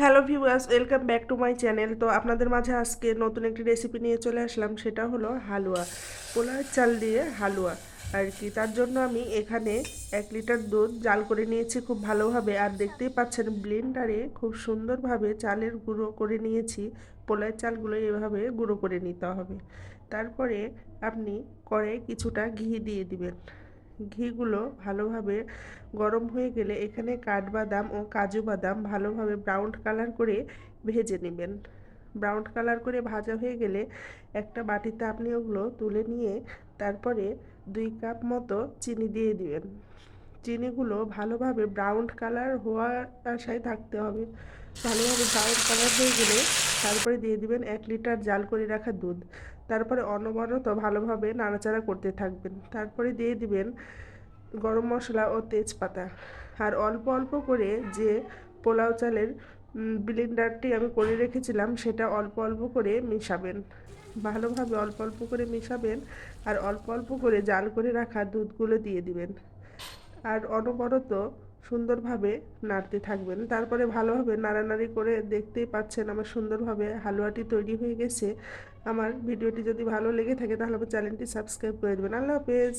Hello viewers welcome back to my channel তো আপনাদের মাঝে আজকে নতুন একটি রেসিপি নিয়ে চলে আসলাম, সেটা হলো হালুয়া। পোলার চাল দিয়ে হালুয়া। আর কি, তার জন্য আমি এখানে এক লিটার দুধ জাল করে নিয়েছি খুব ভালোভাবে। আর দেখতেই পাচ্ছেন ব্লেন্ডারে খুব সুন্দরভাবে চালের গুঁড়ো করে নিয়েছি। পোলার চালগুলো এভাবে গুঁড়ো করে নিতে হবে। তারপরে আপনি কড়াই কিছুটা ঘি দিয়ে দিবেন। ঘিগুলো ভালোভাবে গরম হয়ে গেলে এখানে কাঠবাদাম ও কাজু বাদাম ভালোভাবে ব্রাউন কালার করে ভেজে নেবেন। ব্রাউন কালার করে ভাজা হয়ে গেলে একটা বাটিতে আপনি ওগুলো তুলে নিয়ে তারপরে দুই কাপ মতো চিনি দিয়ে দিবেন। চিনিগুলো ভালোভাবে ব্রাউন কালার হওয়ার আশায় থাকতে হবে। ভালোভাবে ব্রাউন কালার হয়ে গেলে তারপরে দিয়ে দিবেন এক লিটার জাল করে রাখা দুধ। তারপরে অনবরত ভালোভাবে নাড়াচাড়া করতে থাকবেন। তারপরে দিয়ে দিবেন গরম মশলা ও তেজপাতা। আর অল্প অল্প করে যে পোলাও চালের ব্লেন্ডারটি আমি করে রেখেছিলাম, সেটা অল্প অল্প করে মেশাবেন। ভালোভাবে অল্প অল্প করে মেশাবেন আর অল্প অল্প করে জাল করে রাখা দুধগুলো দিয়ে দিবেন। আর অনবরত সুন্দরভাবে নাড়তে থাকবেন। তারপরে ভালোভাবে নাড়ানাড়ি করে দেখতেই পাচ্ছেন আমার সুন্দরভাবে হালুয়াটি তৈরি হয়ে গেছে। আমার ভিডিওটি যদি ভালো লেগে থাকে তাহলে আমার চ্যানেলটি সাবস্ক্রাইব করে দেবেন। আল্লাহ হাফেজ।